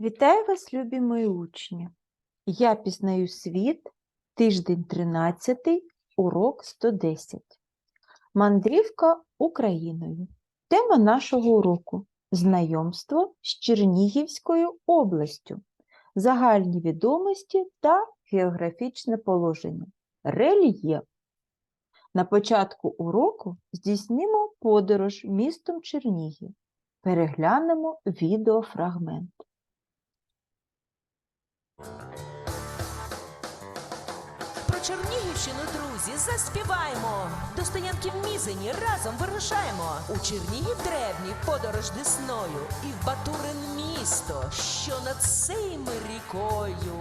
Вітаю вас, любі мої учні! Я пізнаю світ, тиждень 13, урок 110. Мандрівка Україною. Тема нашого уроку знайомство з Чернігівською областю, загальні відомості та географічне положення, рельєф. На початку уроку здійснимо подорож містом Чернігів. Переглянемо відеофрагмент. Про Чернігівщину, друзі, заспіваємо. До стоянки в Мізені разом вирушаємо. У Чернігів древній подорож десною. І в Батурин місто, що над цими рікою.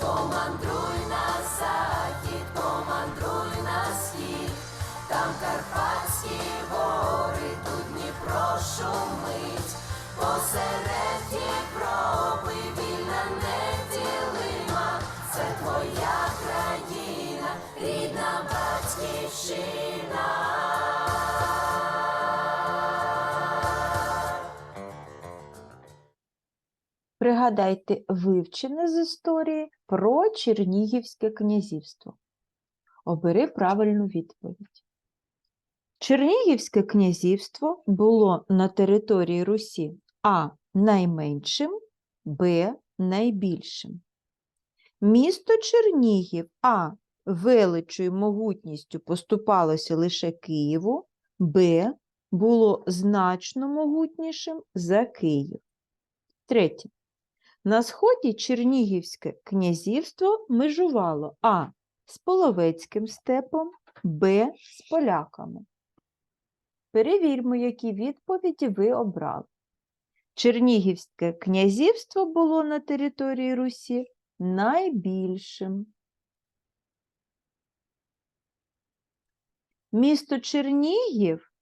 Помандруй на захід, помандруй на схід. Там Карпатські гори, тут Дніпро шумить. Посеред Європи вільна неділима. Це твоя країна, рідна батьківщина. Пригадайте вивчене з історії про Чернігівське князівство. Обери правильну відповідь. Чернігівське князівство було на території Русі А. Найменшим, Б. Найбільшим. Місто Чернігів А. Величою могутністю поступалося лише Києву, Б. Було значно могутнішим за Київ. Третє. На сході Чернігівське князівство межувало А. з Половецьким степом, Б. з поляками. Перевірмо, які відповіді ви обрали. Чернігівське князівство було на території Русі найбільшим. Місто Чернігів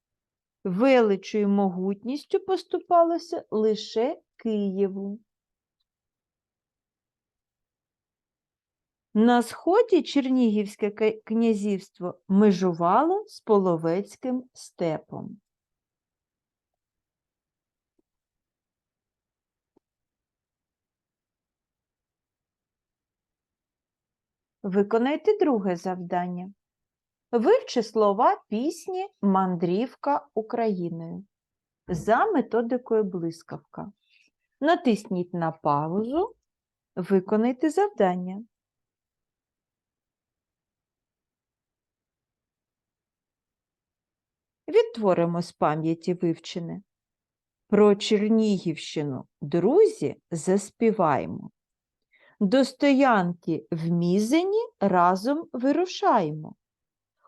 величою могутністю поступалося лише Києву. На сході Чернігівське князівство межувало з Половецьким степом. Виконайте друге завдання. Вивчи слова пісні Мандрівка Україною за методикою блискавка. Натисніть на паузу, виконайте завдання. Відтворимо з пам'яті вивчене. Про Чернігівщину, друзі, заспіваємо. До стоянки в Мізені разом вирушаємо.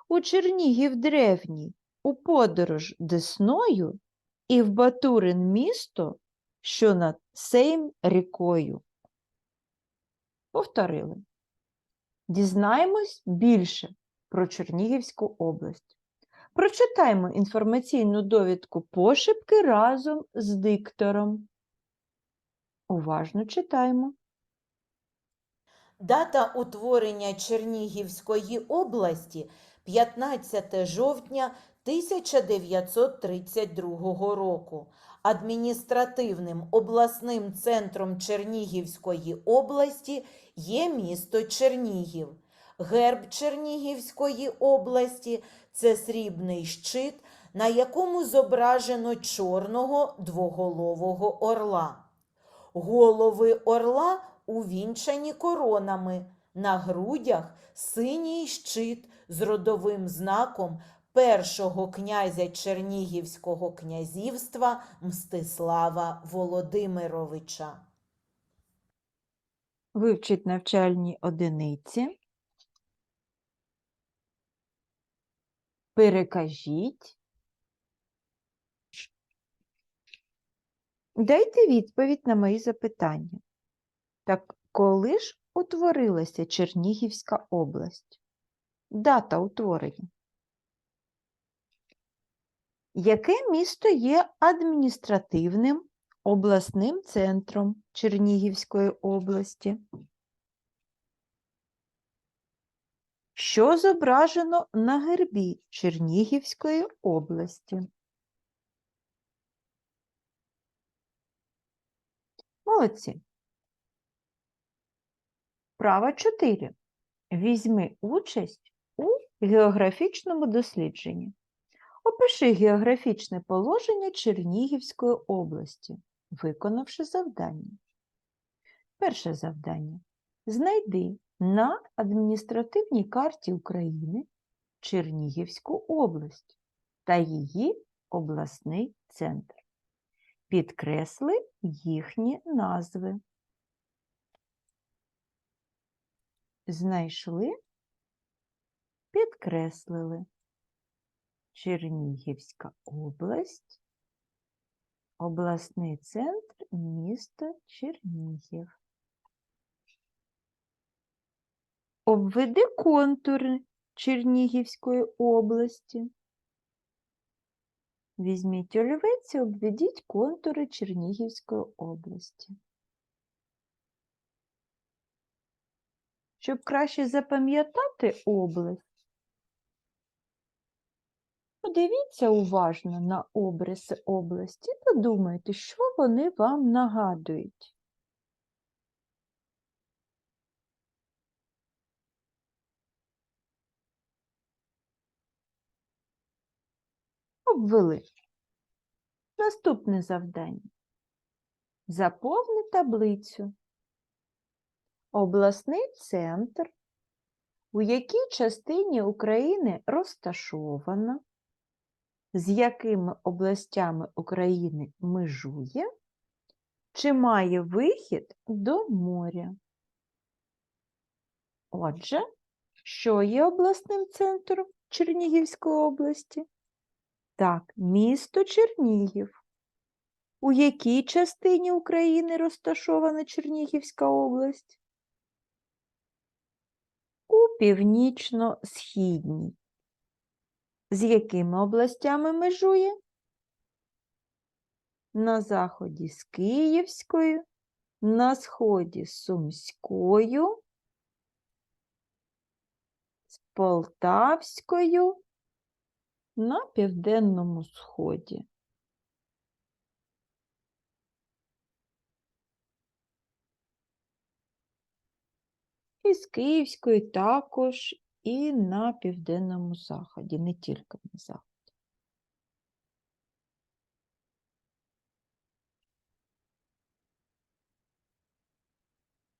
У Чернігів древній, у подорож десною і в Батурин місто, що над сейм рікою. Повторили. Дізнаємось більше про Чернігівську область. Прочитаємо інформаційну довідку пошепки разом з диктором. Уважно читаємо. Дата утворення Чернігівської області 15 жовтня 1932 року. Адміністративним обласним центром Чернігівської області є місто Чернігів. Герб Чернігівської області це срібний щит, на якому зображено чорного двоголового орла. Голови орла увінчані коронами, на грудях синій щит з родовим знаком першого князя Чернігівського князівства Мстислава Володимировича. Вивчіть навчальні одиниці. Перекажіть. Дайте відповідь на мої запитання. Так коли ж утворилася Чернігівська область? Дата утворення. Яке місто є адміністративним обласним центром Чернігівської області? Що зображено на гербі Чернігівської області? Молодці. Права 4. Візьми участь у географічному дослідженні. Опиши географічне положення Чернігівської області, виконавши завдання. Перше завдання. Знайди на адміністративній карті України Чернігівську область та її обласний центр. Підкресли їхні назви. Знайшли, підкреслили. Чернігівська область, обласний центр міста Чернігів. Обведи контури Чернігівської області. Візьміть олівець і обведіть контури Чернігівської області. Щоб краще запам'ятати область, подивіться уважно на обриси області, подумайте, що вони вам нагадують. Обвели. Наступне завдання. Заповни таблицю. Обласний центр, у якій частині України розташована, з якими областями України межує, чи має вихід до моря. Отже, що є обласним центром Чернігівської області? Так, місто Чернігів. У якій частині України розташована Чернігівська область? Північно-східній. З якими областями межує? На заході з Київською, на сході з Сумською, з Полтавською, на південному сході. І з Київською також і на південному заході, не тільки на заході.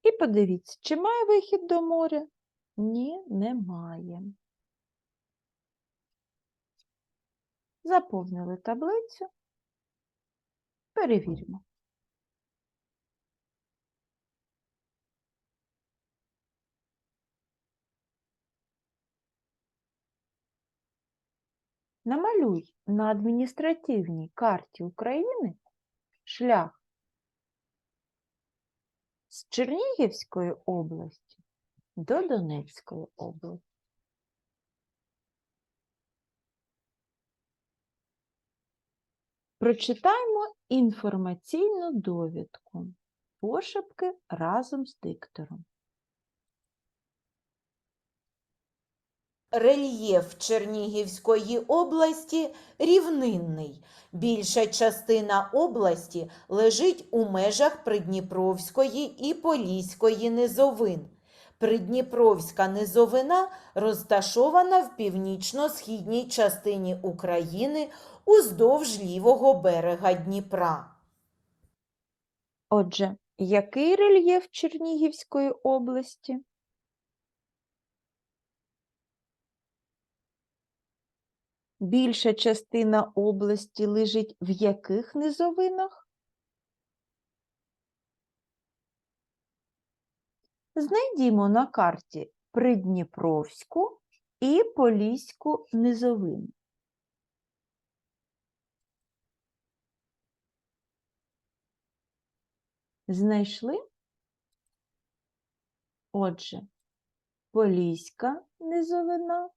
І подивіться, чи має вихід до моря? Ні, немає. Заповнили таблицю. Перевіримо. Намалюй на адміністративній карті України шлях з Чернігівської області до Донецької області. Прочитаймо інформаційну довідку. Пошепки разом з диктором. Рельєф Чернігівської області рівнинний. Більша частина області лежить у межах Придніпровської і Поліської низовин. Придніпровська низовина розташована в північно-східній частині України уздовж лівого берега Дніпра. Отже, який рельєф Чернігівської області? Більша частина області лежить в яких низовинах? Знайдімо на карті Придніпровську і Поліську низовину. Знайшли? Отже, Поліська низовина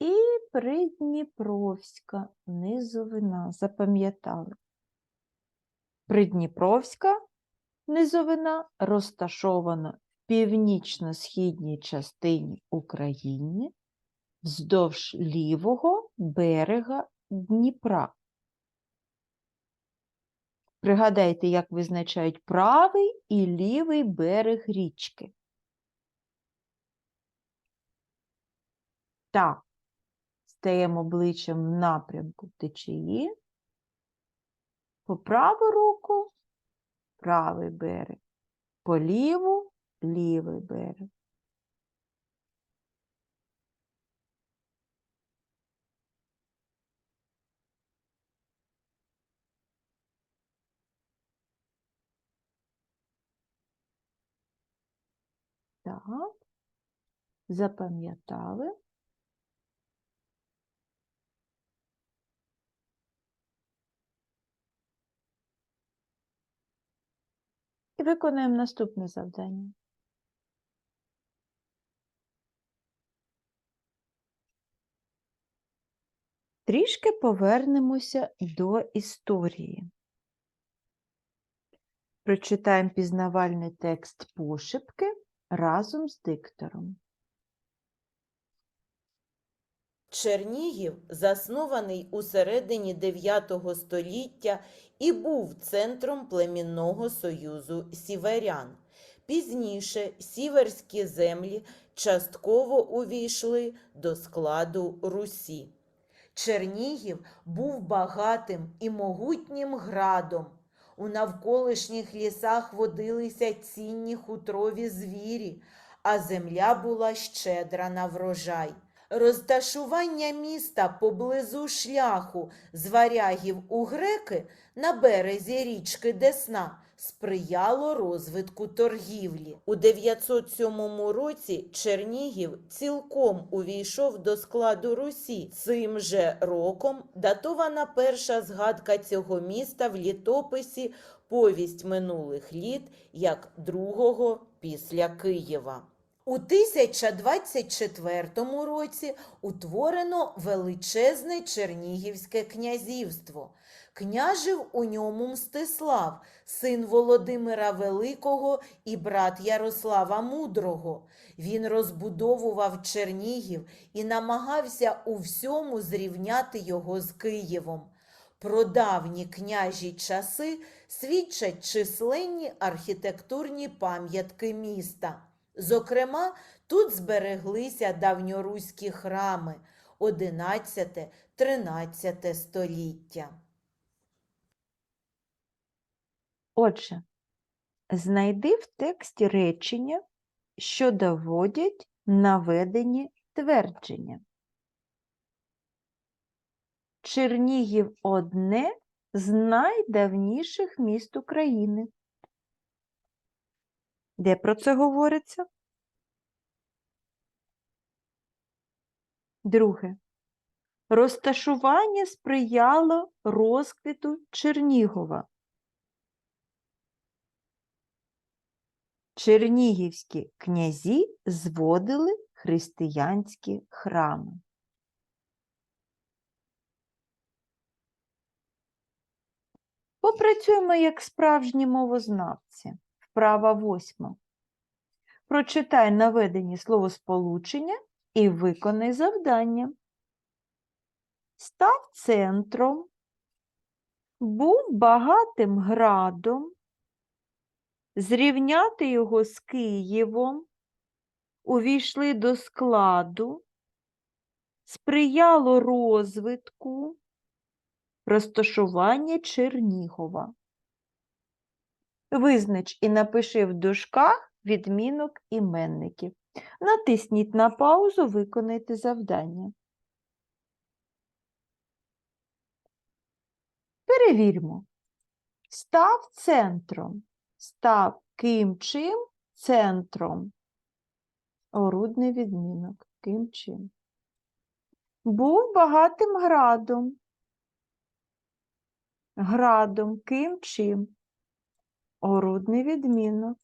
і Придніпровська низовина. Запам'ятали. Придніпровська низовина розташована в північно-східній частині України вздовж лівого берега Дніпра. Пригадайте, як визначають правий і лівий берег річки. Так, стаємо обличчям в напрямку течії. По праву руку правий берег, по ліву лівий берег. Так, запам'ятали. І виконуємо наступне завдання. Трішки повернемося до історії. Прочитаємо пізнавальний текст пошепки разом з диктором. Чернігів, заснований у середині 9 століття, і був центром племінного союзу сіверян. Пізніше сіверські землі частково увійшли до складу Русі. Чернігів був багатим і могутнім градом. У навколишніх лісах водилися цінні хутрові звірі, а земля була щедра на врожай. Розташування міста поблизу шляху з варягів у греки на березі річки Десна сприяло розвитку торгівлі. У 907 році Чернігів цілком увійшов до складу Русі. Цим же роком датована перша згадка цього міста в літописі Повість минулих літ як другого після Києва. У 1024 році утворено величезне Чернігівське князівство. Княжив у ньому Мстислав, син Володимира Великого і брат Ярослава Мудрого. Він розбудовував Чернігів і намагався у всьому зрівняти його з Києвом. Про давні княжі часи свідчать численні архітектурні пам'ятки міста. Зокрема, тут збереглися давньоруські храми 11-13 століття. Отже, знайди в тексті речення, що доводять наведені твердження. Чернігів одне з найдавніших міст України. Де про це говориться? Друге. Розташування сприяло розквіту Чернігова. Чернігівські князі зводили християнські храми. Попрацюємо як справжні мовознавці. Вправа восьма. Прочитай наведені словосполучення і виконай завдання. Став центром, був багатим градом, зрівняти його з Києвом, увійшли до складу, сприяло розвитку, розташування Чернігова. Визнач і напиши в дужках відмінок іменників. Натисніть на паузу, виконайте завдання. Перевірмо. Став центром. Став ким чим центром. Орудний відмінок. Ким чим. Був багатим градом. Градом ким чим. Орудний відмінок.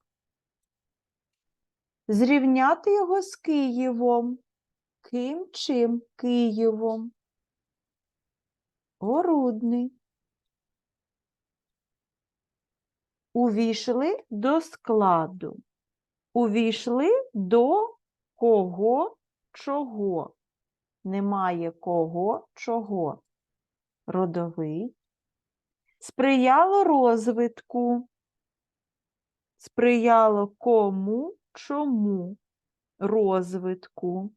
Зрівняти його з Києвом. Ким чим Києвом. Орудний. Увійшли до складу. Увійшли до кого чого. Немає кого чого. Родовий. Сприяло розвитку. Сприяло кому, чому? Розвитку.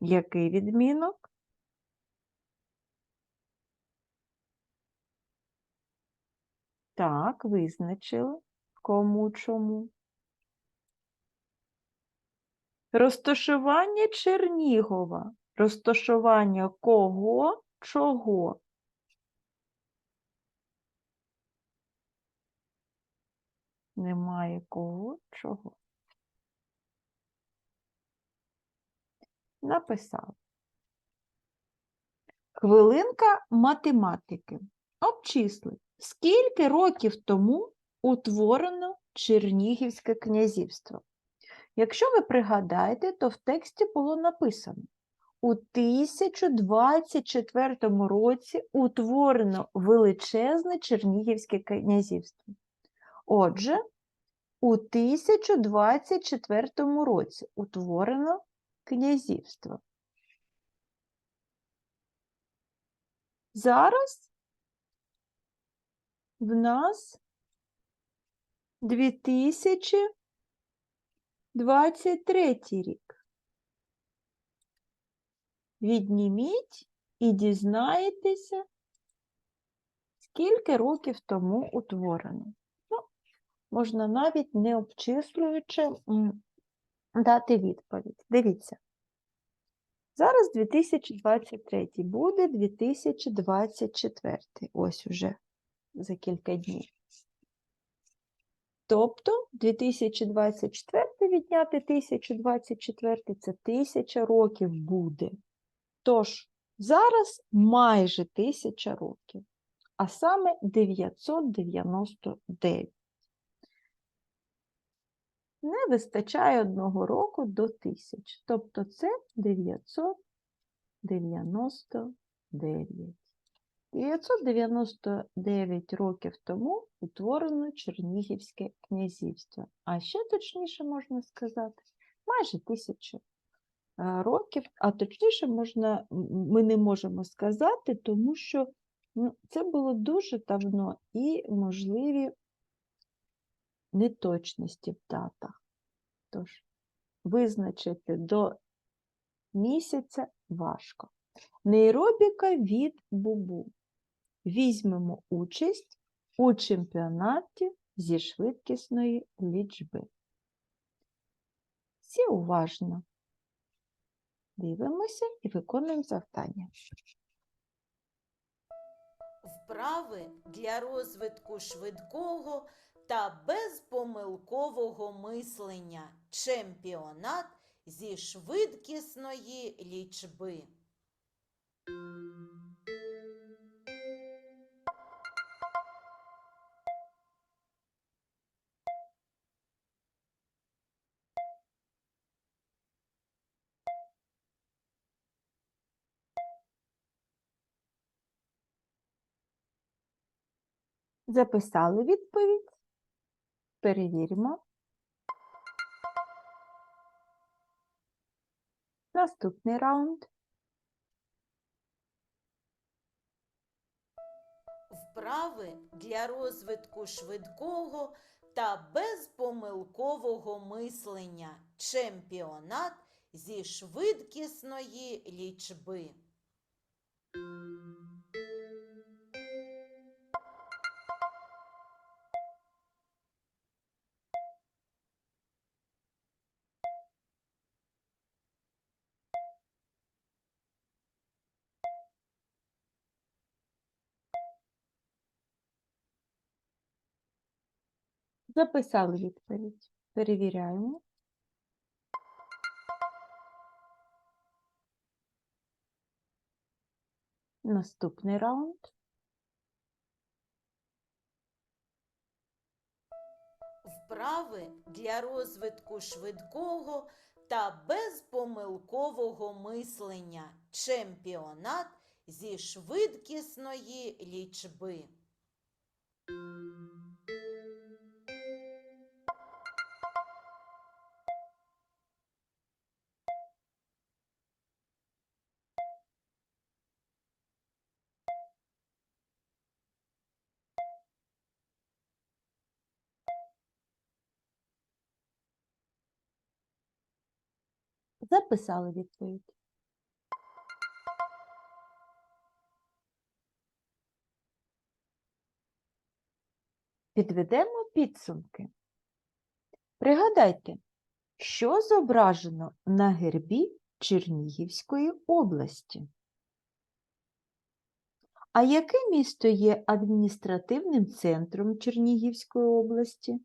Який відмінок? Так, визначили. Кому, чому? Розташування Чернігова. Розташування кого, чого? Немає кого, чого. Написав. Хвилинка математики. Обчисли, скільки років тому утворено Чернігівське князівство? Якщо ви пригадаєте, то в тексті було написано: у 1024 році утворено величезне Чернігівське князівство. Отже, у 1024 році утворено князівство. Зараз в нас 2023 рік. Відніміть і дізнаєтеся, скільки років тому утворено. Можна навіть не обчислюючи дати відповідь. Дивіться. Зараз 2023, буде 2024. Ось уже за кілька днів. Тобто 2024 відняти 1024 це 1000 років буде. Тож зараз майже 1000 років, а саме 999. Не вистачає одного року до 1000, тобто це 999. 999 років тому утворено Чернігівське князівство. А ще точніше можна сказати, майже тисячу е, років, а точніше можна, ми не можемо сказати, тому що ну, це було дуже давно і можливі неточності в датах. Тож, визначити до місяця важко. Нейробіка від бубу. Візьмемо участь у чемпіонаті зі швидкісної лічби. Всі уважно дивимося і виконуємо завдання. Вправи для розвитку швидкого та безпомилкового мислення. Чемпіонат зі швидкісної лічби. Записали відповідь. Перевіримо. Наступний раунд. Вправи для розвитку швидкого та безпомилкового мислення. Чемпіонат зі швидкісної лічби. Записали відповідь. Перевіряємо. Наступний раунд. Вправи для розвитку швидкого та безпомилкового мислення. Чемпіонат зі швидкісної лічби. Записали відповідь. Підведемо підсумки. Пригадайте, що зображено на гербі Чернігівської області. А яке місто є адміністративним центром Чернігівської області?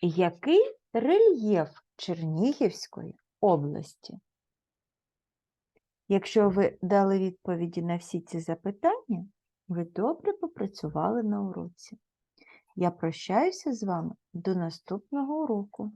Який рельєф Чернігівської області? Якщо ви дали відповіді на всі ці запитання, ви добре попрацювали на уроці. Я прощаюся з вами до наступного уроку.